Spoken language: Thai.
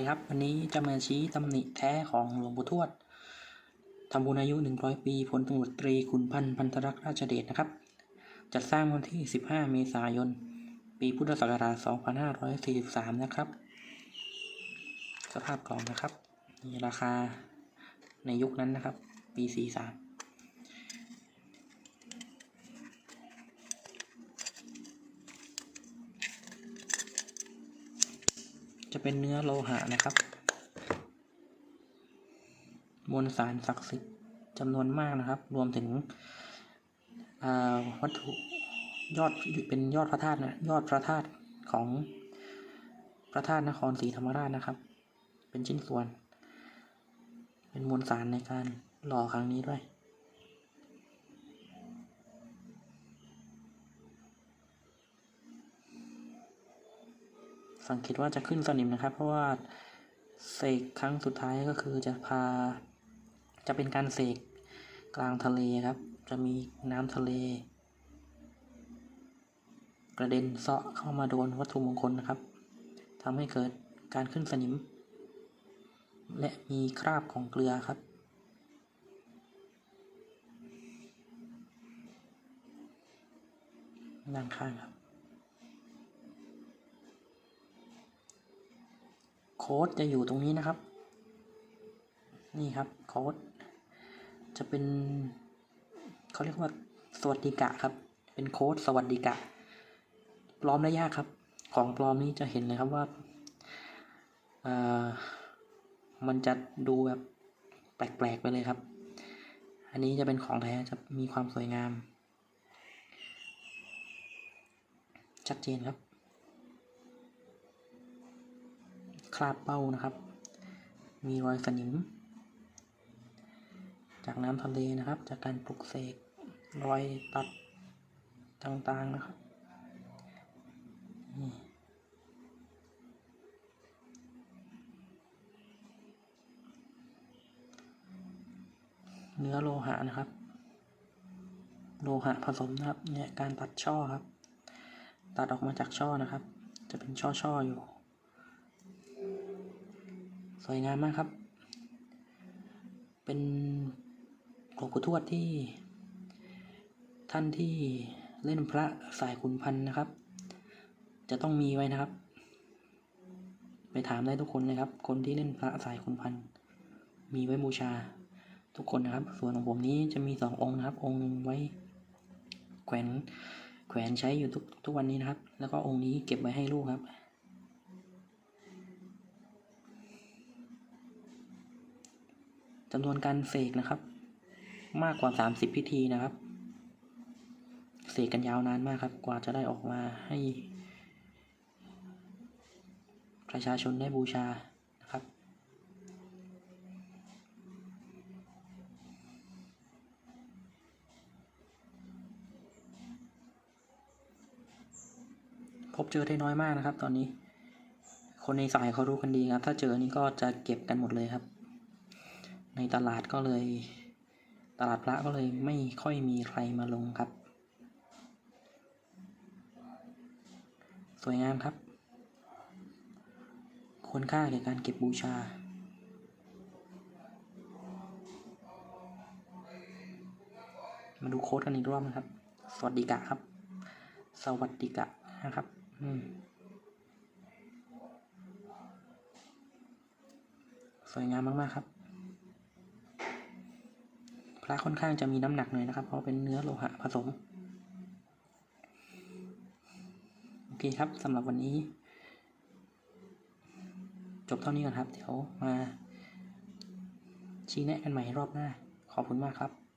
เลยครับวันนี้จะมาชี้ตำหนิแท้ของหลวงปู่ทวดทำบุญอายุ 100 ปีพลตำรวจตรีขุนพันธ์พันธรักษ์ราชเดชนะครับ จัดสร้างวันที่ 15 เมษายน ปีพุทธศักราช 2543 นะครับ สภาพกล่องนะครับ มีราคาในยุคนั้นนะครับ ปี 43 จะเป็นเนื้อโลหะนะครับ มวลสารศักดิ์สิทธิ์จำนวนมากนะครับ รวมถึงวัตถุยอดเป็นยอดพระธาตุนะยอดพระธาตุของพระธาตุนครศรีธรรมราชนะครับ เป็นชิ้นส่วน เป็นมวลสารในการหล่อครั้งนี้ด้วย สังเกตว่าจะขึ้นสนิมนะครับ เพราะว่าเสกครั้งสุดท้ายก็คือจะพา จะเป็นการเสกกลางทะเลครับ จะมีน้ำทะเล กระเด็นเซาะเข้ามาโดนวัตถุมงคลนะครับทำให้เกิดการขึ้นสนิม และมีคราบของเกลือครับด้านข้างครับ ค้ดจะอยู่ตรงนี้นะครับ นี่ครับโค้ดจะเป็นเขาเรียกว่าสวัสดิกะครับ เป็นโค้ดสวัสดิกะ ปลอมได้ยากครับ ของปลอมนี้จะเห็นเลยครับว่าเออมันจะดูแบบแปลกๆไปเลยครับ อันนี้จะเป็นของแท้จะมีความสวยงาม ชัดเจนครับ ราบเป้านะครับ มีรอยสนิม จากน้ำทะเลนะครับ จากการปลุกเสกรอยตัดต่างๆนะครับเนื้อโลหะนะครับ โลหะผสมนะครับ เนี่ยการตัดช่อครับ ตัดออกมาจากช่อนะครับ จะเป็นช่อๆอยู่ สวยงามมากครับ เป็นหลวงปู่ทวดที่ ท่านที่เล่นพระสายขุนพันธ์นะครับ จะต้องมีไว้นะครับ ไปถามได้ทุกคนนะครับ คนที่เล่นพระสายขุนพันธ์มีไว้บูชาทุกคนนะครับ ส่วนของผมนี้จะมีสององค์นะครับ องค์หนึ่งไว้แขวนแขวนใช้อยู่ทุกทุกวันนี้นะครับ แล้วก็องค์นี้เก็บไว้ให้ลูกครับ จำนวนการเสกนะครับ มากกว่า 30 พิธีนะครับ เสกกันยาวนานมากครับ กว่าจะได้ออกมาให้ ประชาชนได้บูชานะครับ พบเจอได้น้อยมากนะครับ ตอนนี้ คนในสายเขารู้กันดีครับ ถ้าเจอนี่ก็จะเก็บกันหมดเลยครับ ในตลาดก็เลย ตลาดพระก็เลยไม่ค่อยมีใครมาลงครับ สวยงามครับ ควรค่าแก่การเก็บบูชามาดูโค้ดกันอีกรอบนะครับ สวัสดีกะครับ สวัสดีกะนะครับ อืม สวยงามมาก ๆ ครับ ระค่อนข้างจะมีน้ำหนักหน่อยนะครับ เพราะเป็นเนื้อโลหะผสม โอเคครับสำหรับวันนี้ จบเท่านี้ก่อนครับ เดี๋ยวมาชี้แนะกันใหม่รอบหน้า ขอบคุณมากครับ